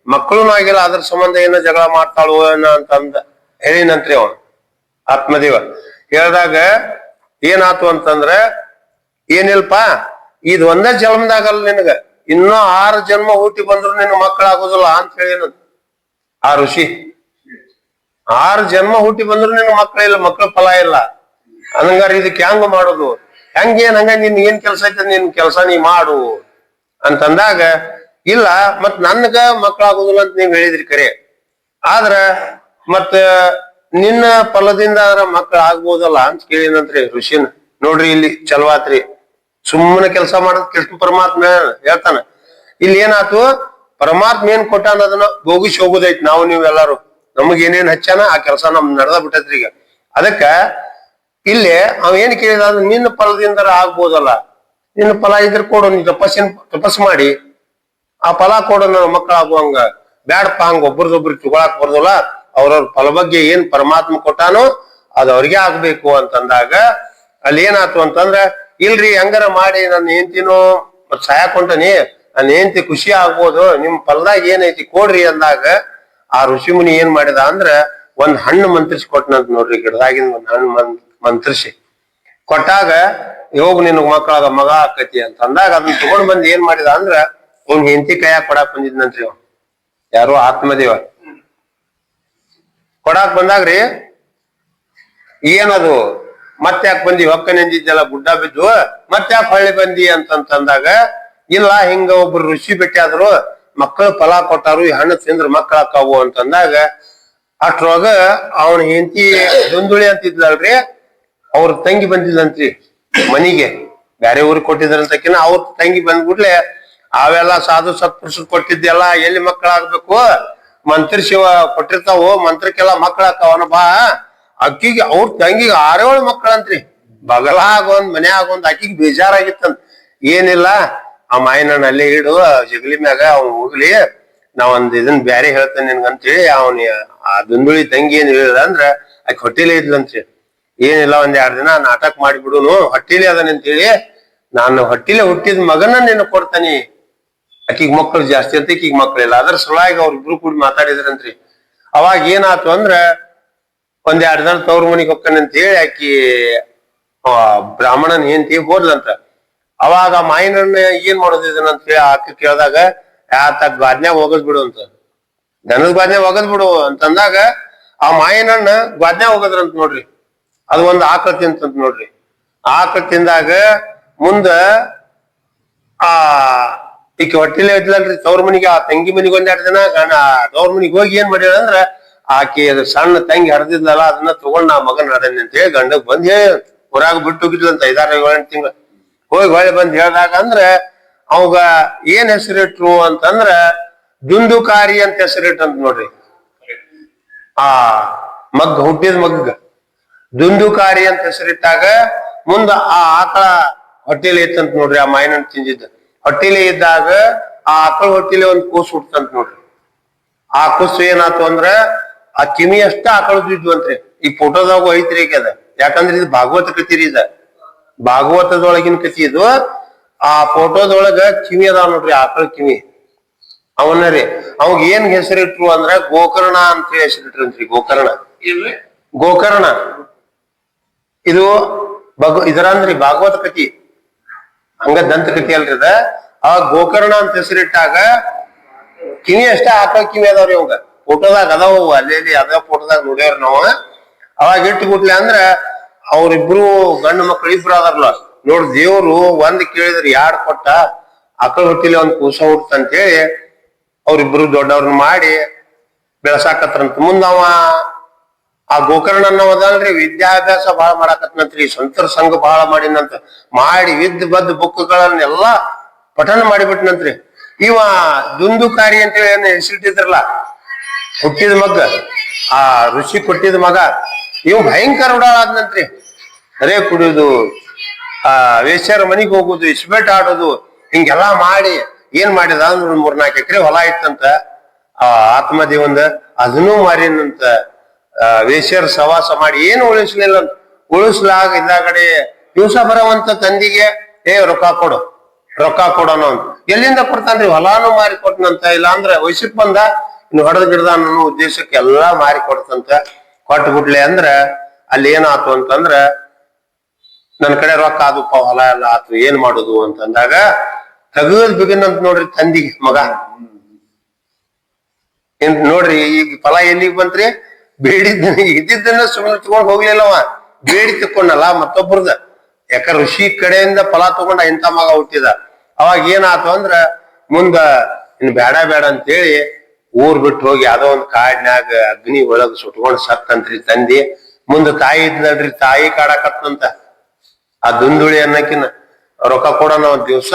ಮಕ್ಕಳೂ ಆಗಿಲ್ಲ, ಅದ್ರ ಸಂಬಂಧ ಏನೋ ಜಗಳ ಮಾಡ್ತಾಳು ಅಂತಂದ ಹೇಳಿನಂತ್ರಿ ಅವನು ಆತ್ಮದೇವ ಹೇಳ್ದಾಗ ಏನಾತು ಅಂತಂದ್ರ ಏನಿಲ್ಪ ಇದ್ ಒಂದೇ ಜನ್ಮದಾಗಲ್ಲ ನಿನಗ. ಇನ್ನೂ ಆರು ಜನ್ಮ ಹುಟ್ಟಿ ಬಂದ್ರು ನಿನ್ನ ಮಕ್ಕಳಾಗೋದಿಲ್ಲ ಅಂತ ಹೇಳಿ ಆ ಋಷಿ. ಆರು ಜನ್ಮ ಹುಟ್ಟಿ ಬಂದ್ರು ನಿನ್ನ ಮಕ್ಕಳಿಲ್ಲ ಮಕ್ಕಳ ಫಲ ಇಲ್ಲ. ಹಂಗಾರ ಇದಕ್ಕೆ ಹೆಂಗ್ ಮಾಡೋದು? ಹೆಂಗೇನ್ ಹಂಗ ನಿನ್ ಏನ್ ಕೆಲಸ ಐತೆ, ನಿನ್ ಕೆಲಸ ನೀ ಮಾಡು ಅಂತಂದಾಗ, ಇಲ್ಲ, ಮತ್ ನನ್ಗ ಮಕ್ಕಳಾಗೋದಿಲ್ಲ ಅಂತ ನೀವ್ ಹೇಳಿದ್ರಿ ಕರೆ. ಆದ್ರ ಮತ್ತ ನಿನ್ನ ಫಲದಿಂದ ಆದ್ರ ಮಕ್ಕಳು ಆಗ್ಬೋದಲ್ಲ ಅಂತ ಕೇಳಿನಂತ್ರಿ ಋಷಿನ. ನೋಡ್ರಿ ಇಲ್ಲಿ ಚಲವಾತ್ರಿ. ಸುಮ್ಮನೆ ಕೆಲಸ ಮಾಡೋದ್ ಕೃಷ್ಣ ಪರಮಾತ್ಮ ಹೇಳ್ತಾನ. ಇಲ್ಲಿ ಏನಾಯ್ತು? ಪರಮಾತ್ಮ ಏನ್ ಕೊಟ್ಟಾನ ಅದನ್ನ ಭೋಗಿಸಿ ಹೋಗುದೈತ್ ನಾವು ನೀವೆಲ್ಲಾರು ನಮಗ್ ಏನೇನ್ ಹಚ್ಚಾನ ಆ ಕೆಲಸ ನಮ್ ನಡೆದ ಬಿಟ್ಟತ್ರಿ ಈಗ. ಅದಕ್ಕ ಇಲ್ಲಿ ಅವ್ ಏನ್ ಕೇಳಿದ ಅದು ನಿನ್ನ ಫಲದಿಂದ ಆಗ್ಬೋದಲ್ಲ. ನಿನ್ನ ಫಲ ಇದ್ರ ಕೊಡು, ನೀ ತಪಸ್ಸಿನ ತಪಸ್ ಮಾಡಿ. ಆ ಫಲ ಕೊಡು, ನನ್ನ ಮಕ್ಕಳಾಗುವಂಗ ಬ್ಯಾಡಪ್ಪ, ಹಂಗ ಒಬ್ರದೊಬ್ರು ತಗೊಳಕ್ ಬರ್ದಲ್ಲ. ಅವ್ರವ್ರ ಫಲ ಬಗ್ಗೆ ಏನ್ ಪರಮಾತ್ಮ ಕೊಟ್ಟಾನೋ ಅದು ಅವ್ರಿಗೆ ಆಗ್ಬೇಕು ಅಂತಂದಾಗ ಅಲ್ಲಿ ಏನಾಯ್ತು ಅಂತಂದ್ರ ಇಲ್ರಿ, ಹಂಗಾರ ಮಾಡಿ ನನ್ನ ಹೆಂಡ್ತಿನೂ ಸಹಾಯ ಸಾಯಕ್ ಹೊಂಟನಿ ನನ್ನ ಹೆಂಡತಿ ಖುಷಿ ಆಗ್ಬೋದು, ನಿಮ್ ಫಲದಾಗ ಏನೈತಿ ಕೊಡ್ರಿ ಅಂದಾಗ, ಆ ಋಷಿ ಮುನಿ ಏನ್ ಮಾಡಿದ ಅಂದ್ರ ಒಂದ್ ಹಣ್ಣು ಮಂತ್ರಿಸಿ ಕೊಟ್ಟನಂತ ನೋಡ್ರಿ ಗಿಡದಾಗಿನ ಒಂದ್ ಹಣ್ಣು ಮಂತ್ರಿಸಿ. ಕೊಟ್ಟಾಗ ಯೋಗ ನಿನ್ ಮಕ್ಕಳಾಗ ಮಗ ಆಕತಿ ಅಂತ ಅಂದಾಗ ಅದನ್ನ ತಗೊಂಡ್ ಬಂದ್ ಏನ್ ಮಾಡಿದ ಅಂದ್ರ ಅವ್ನ್ ಹೆಂಡತಿ ಕೈಯಾಗ ಕೊಡಾಕ್ ಬಂದಿದ್ನಂತ್ರಿ ಅವ ಯಾರೋ ಆತ್ಮದೇವ. ಕೊಡಾಕ್ ಬಂದಾಗ್ರಿ, ಏನದು? ಮತ್ತೆ ಯಾಕೆ ಬಂದಿ? ಹೊಕ್ಕ ನೆಂದಿದ್ದೆಲ್ಲ ಗುಡ್ಡ ಬಿದ್ದು? ಮತ್ತೆ ಯಾಕೆ ಹೊಳ್ಳಿ ಬಂದಿ ಅಂತಂತಂದಾಗ, ಇಲ್ಲ, ಹಿಂಗ ಒಬ್ರು ಋಷಿ ಭೇಟಿ ಆದ್ರು. ಮಕ್ಕಳು ಫಲ ಕೊಟ್ಟಾರು, ಈ ಹಣ್ಣು ತಿಂದ್ರು ಮಕ್ಕಳ ಕಾವು ಅಂತಂದಾಗ, ಅಷ್ಟ್ರೊಳಗ ಅವನ ಹೆಂಡತಿ ದುಂದುಳಿ ಅಂತಿದ್ಲಲ್ರಿ, ಅವ್ರ ತಂಗಿ ಬಂದಿದ್ಲಂತ್ರಿ ಮನಿಗೆ. ಬ್ಯಾರೆ ಊರಿಗೆ ಕೊಟ್ಟಿದ್ರಂತಕಿನ ಅವ್ರ ತಂಗಿ ಬಂದ್ಬಿಡ್ಲೆ, ಅವೆಲ್ಲ ಸಾಧು ಸತ್ಪುರುಷರು ಕೊಟ್ಟಿದ್ದೆಲ್ಲ ಎಲ್ಲಿ ಮಕ್ಕಳಾಗ್ಬೇಕು? ಮಂತ್ರ ಶಿವ ಕೊಟ್ಟಿರ್ತಾವು, ಮಂತ್ರಕ್ಕೆಲ್ಲ ಮಕ್ಕಳಾಕವನ ಬಾ. ಅಕ್ಕಿಗೆ, ಅವ್ರ ತಂಗಿಗೆ ಆರೇಳು ಮಕ್ಕಳಂತ್ರಿ. ಬಗಲ ಆಗೊಂದ್ ಮನೆ ಆಗೊಂದ್ ಅಕ್ಕಿಗೆ ಬೇಜಾರಾಗಿತ್ತಂತ ಏನಿಲ್ಲ, ಆ ಮಾಯಿನ ಅಲ್ಲಿ ಇಡು ಜಗಲಿ ಮ್ಯಾಗ ಅವ್ನು ಹೋಗ್ಲಿ ನಾ ಒಂದ್ ಇದನ್ ಬ್ಯಾರೆ ಹೇಳ್ತೇನೆ ನಿನ್ಗಂತೇಳಿ, ಅವನ್ ಆ ದುಂದುಳಿ ತಂಗಿ ಏನ್ ಹೇಳಿದ ಅಂದ್ರ, ಆಕೆ ಹೊಟ್ಟಿಲೇ ಇದ್ಲಂತ್ರಿ. ಏನಿಲ್ಲ, ಒಂದ್ ಎರಡ್ ದಿನ ನಾಟಕ ಮಾಡಿಬಿಡುನು, ಹೊಟ್ಟಿಲಿ ಅದನ್ ಅಂತೇಳಿ, ನಾನು ಹೊಟ್ಟಿಲೆ ಹುಟ್ಟಿದ ಮಗನ ನಿನ್ನ ಕೊಡ್ತಾನಿ. ಆಕಿಗ್ ಮಕ್ಕಳು ಜಾಸ್ತಿ ಅಂತ, ಈಕಿಗ್ ಮಕ್ಕಳಿಲ್ಲ ಅದ್ರ ಸಲುವಾಗಿ ಅವ್ರ ಇಬ್ರು ಕೂಡಿ ಮಾತಾಡಿದ್ರಂತ್ರಿ. ಅವಾಗ ಏನಾತು ಅಂದ್ರ ಒಂದ್ ಎರಡ್ ದಿನ ತವ್ರ ಮನಿಗ್ ಹೋಗ್ತಾನೆ ಅಂತ ಹೇಳಿ ಆಕಿ ಬ್ರಾಹ್ಮಣನ್ ಹೆಂಡತಿ ಹೋದ್ಲಂತ. ಅವಾಗ ಮಾಯಿನಣ್ಣ ಏನ್ ಮಾಡೋದು ಅಂತ ಹೇಳಿ ಆಕೆ ಕೇಳಿದಾಗ ಆತ ಗ್ವಾದ್ನ್ಯಾಗ ಹೋಗದ್ ಬಿಡು ಅಂತ. ದನದ ಗ್ವಾದ್ನ್ಯಾಗ ಹೋಗದ್ ಬಿಡು ಅಂತಂದಾಗ, ಆ ಮಾಯಿನಣ್ಣ ಗ್ವಾದ್ನ್ಯಾಗ ಹೋಗದ್ರಂತ ನೋಡ್ರಿ. ಅದು ಒಂದ್ ಆಕಳ ತಿಂತಂತ ನೋಡ್ರಿ. ಆಕಳ ತಿಂದಾಗ ಮುಂದ, ಆ, ಈಕೆ ಹೊಟ್ಟಿಲೆ ಇದ್ಲಲ್ರಿ ತವ್ರ ಮನಿಗೆ, ಆ ತಂಗಿ ಮನಿಗೆ ಒಂದ್ ಎರಡ್ ದಿನ ತವ್ರ ಮನಿಗೆ ಹೋಗಿ ಏನ್ ಮಾಡ್ಯಾಳ ಅಂದ್ರ ಆಕೆ ಅದು ಸಣ್ಣ ತಂಗಿ ಹರಿದಿದ್ಲಲ್ಲ ಅದನ್ನ ತಗೊಂಡ್ ನಾ ಮಗನ್ ಹರದನಿ ಅಂತ ಹೇಳಿ ಗಂಡಗ್ ಬಂದ್ ಹೇಳಿ, ಊರಾಗ ಬಿಟ್ಟು ಹೋಗಿದ್ಲಂತ ಐದಾರು ಏಳೆಂಟು ತಿಂಗಳು. ಹೋಗಿ ಹೊಳೆ ಬಂದ್ ಹೇಳ್ದಾಗ ಅಂದ್ರ, ಅವಾಗ ಏನ್ ಹೆಸರಿಟ್ರು ಅಂತಂದ್ರ, ದುಂದುಕಾರಿ ಅಂತ ಹೆಸರಿಟ್ಟಂತ ನೋಡ್ರಿ. ಆ, ಮಗ್ಗ, ಹುಟ್ಟಿದ ಮಗ್ಗ. ದುಂದುಕಾರಿ ಅಂತ ಹೆಸರಿಟ್ಟಾಗ ಮುಂದ ಆ ಆಕಳ ಹೊಟ್ಟೆಲಿ ಇತ್ತಂತ ನೋಡ್ರಿ, ಆ ಮಾಯನ ತಿಂದಿದ್ದ. ಹೊಟ್ಟೆಲಿ ಇದ್ದಾಗ ಆ ಆಕಳ ಹೊಟ್ಟೆಲಿ ಒಂದ್ ಕೂಸು ಹುಟ್ಟಂತ ನೋಡ್ರಿ. ಆ ಕೂಸು ಏನಾತು ಅಂದ್ರ ಆ ಕಿಮಿ ಅಷ್ಟ ಆಕಳದ್ದು ಇದ್ವಂತ್ರಿ ಈ ಫೋಟೋದಾಗ ಐತ್ರಿ ಈಗ ಅದ. ಯಾಕಂದ್ರೆ ಇದು ಭಾಗವತ ಕತಿ ರೀ ಇದ. ಭಾಗವತದೊಳಗಿನ ಕತಿ ಇದು. ಆ ಫೋಟೋದೊಳಗ ಕಿವಿ ಅದಾವ ನೋಡ್ರಿ ಆಕಳ ಕಿವಿ ಅವನ ರೀ. ಅವಾಗ ಏನ್ ಹೆಸರಿಟ್ರು ಅಂದ್ರ ಗೋಕರ್ಣ ಅಂತ ಹೆಸರಿಟ್ರಂತ್ರಿ ಗೋಕರ್ಣ. ಗೋಕರ್ಣ. ಇದು ಭಗ ಇದರಂದ್ರಿ ಭಾಗವತ ಕತಿ. ಹಂಗ ದಂತ ಕತಿ ಅಲ್ರಿ ಅದ. ಆ ಗೋಕರ್ಣ ಅಂತ ಹೆಸರಿಟ್ಟಾಗ ಕಿವಿ ಅಷ್ಟೇ ಆಕಳ ಕಿವಿ ಅದಾವ್ರಿ ಅವಂಗ. ಫೋಟೋದಾಗ ಅದಾವ ಅಲ್ಲಿ ಅದ ಫೋಟೋದಾಗ ನೋಡ್ಯಾರ ನಾವು. ಅವಾಗ ಇಟ್ಟು ಬಿಟ್ಲೆ ಅಂದ್ರ ಅವ್ರಿಬ್ರು ಗಂಡು ಮಕ್ಳು ಇಬ್ರು ಅದಾರಲ್ಲ ನೋಡ್ ದೇವ್ರು ಒಂದ್ ಕೇಳಿದ್ರ ಯಾರ್ ಕೊಟ್ಟ? ಆಕಳ ಹೊಟ್ಟಿಲಿ ಒಂದ್ ಕೂಸ ಹುಟ್ಟಂತೇಳಿ ಅವ್ರಿಬ್ರು ದೊಡ್ಡವ್ರನ್ನ ಮಾಡಿ ಬೆಳಸಾಕತ್ರಂತ ಮುಂದ ಅವ ಆ ಗೋಕರ್ಣ ಅನ್ನೋದಲ್ರಿ ವಿದ್ಯಾಭ್ಯಾಸ ಬಹಳ ಮಾಡಾಕತ್ನಂತ್ರಿ, ಸಂತರ ಸಂಘ ಬಹಳ ಮಾಡಿನಂತ. ಮಾಡಿ ವಿದ್ ಬದ್ ಬುಕ್ಗಳನ್ನೆಲ್ಲ ಪಠನ ಮಾಡಿಬಿಟ್ನಂತ್ರಿ. ಇವ ದುಂದುಕಾರಿ ಅಂತೇಳಿ ಏನ್ ಹೆಸರಿಟ್ಟಿದ್ರಲ್ಲ ಹುಟ್ಟಿದ ಮಗ ಆ ಋಷಿ ಕೊಟ್ಟಿದ ಮಗ. ಇವ್ ಭಯಂಕರ ಆದ್ನಂತ್ರಿ ಅದೇ ಕುಡಿಯೋದು ಆ ವೇಶ್ಯರ ಮನಿಗ್ ಹೋಗುದು ಇಸ್ಬೇಟ್ ಆಡೋದು ಹಿಂಗೆಲ್ಲಾ ಮಾಡಿ ಏನ್ ಮಾಡಿದ ಅಂದ್ರ ಮೂರ್ನಾಲ್ಕು ಎಕರೆ ಹೊಲ ಇತ್ತಂತ ಆ ಆತ್ಮದೇವಂದ ಅದನ್ನೂ ಮಾರಿನಂತ ಆ, ವೇಶ್ಯರ ಸವಾಸ ಮಾಡಿ ಏನು ಉಳಿಸ್ಲಿಲ್ಲ ಉಳಿಸ್ಲಾಗ ಉಳಿಸ್ಲಾಗ ಕಡೆ ದಿವಸ ಬರವಂತ ತಂದಿಗೆ ಏ ರೊಕ್ಕ ಕೊಡು ರೊಕ್ಕ ಕೊಡೋಣ ಅಂತ ಎಲ್ಲಿಂದ ಕೊಡ್ತಾನ್ರಿ? ಹೊಲಾನು ಮಾರಿ ಕೊಟ್ಟನಂತ ಇಲ್ಲ ಅಂದ್ರೆ ವಯಸ್ಸಿಗೆ ಬಂದ ಇನ್ನು ಹೊಡೆದ ಗಿಡದ ಅನ್ನೋ ಉದ್ದೇಶಕ್ಕೆ ಎಲ್ಲಾ ಮಾರಿ ಕೊಡ್ತಂತ. ಕೊಟ್ಟು ಬಿಡ್ಲಿ ಅಂದ್ರ ಅಲ್ಲಿ ಏನಾತು ಅಂತಂದ್ರ ನನ್ ಕಡೆ ರೊಕ್ಕ ಆದಪ್ಪ ಹೊಲ ಎಲ್ಲ ಆತು, ಏನ್ ಮಾಡುದು ಅಂತಂದಾಗ ತಗದ್ ಅಂತ ನೋಡ್ರಿ ತಂದಿಗೆ ಮಗ. ನೋಡ್ರಿ, ಈಗ ಫಲ ಎಲ್ಲಿಗೆ ಬಂತ್ರಿ? ಬೇಡಿದ್ದ ಇದ್ದಿದ್ದನ್ನ ಸುಮ್ಮನೆ ತಗೊಂಡ್ ಹೋಗ್ಲಿಲ್ಲವ ಬೇಡಿ ತಕೊಂಡಲ್ಲ ಮತ್ತೊಬ್ಬರದ ಯಾಕ ಋಷಿ ಕಡೆಯಿಂದ ಫಲ ತಗೊಂಡ ಇಂಥ ಮಗ ಹುಟ್ಟಿದ. ಅವಾಗ ಏನಾತು ಅಂದ್ರ ಮುಂದ ಇನ್ ಬೇಡ ಬೇಡ ಅಂತೇಳಿ ಊರ್ ಬಿಟ್ಟು ಹೋಗಿ ಯಾವ್ದೋ ಒಂದ್ ಕಾಡಿನಾಗ ಅಗ್ನಿ ಒಳಗ್ ಸುಟ್ಕೊಂಡ್ ಸತ್ತಂತ್ರಿ ತಂದಿ, ಮುಂದ ತಾಯಿ ಇದ್ನಲ್ರಿ ತಾಯಿ ಕಾಡಾಕತ್ತಂತ ಆ ದುಂದುಳಿ ಅನ್ನಕಿನ ರೊಕ್ಕ ಕೊಡೋಣ ದಿವ್ಸ,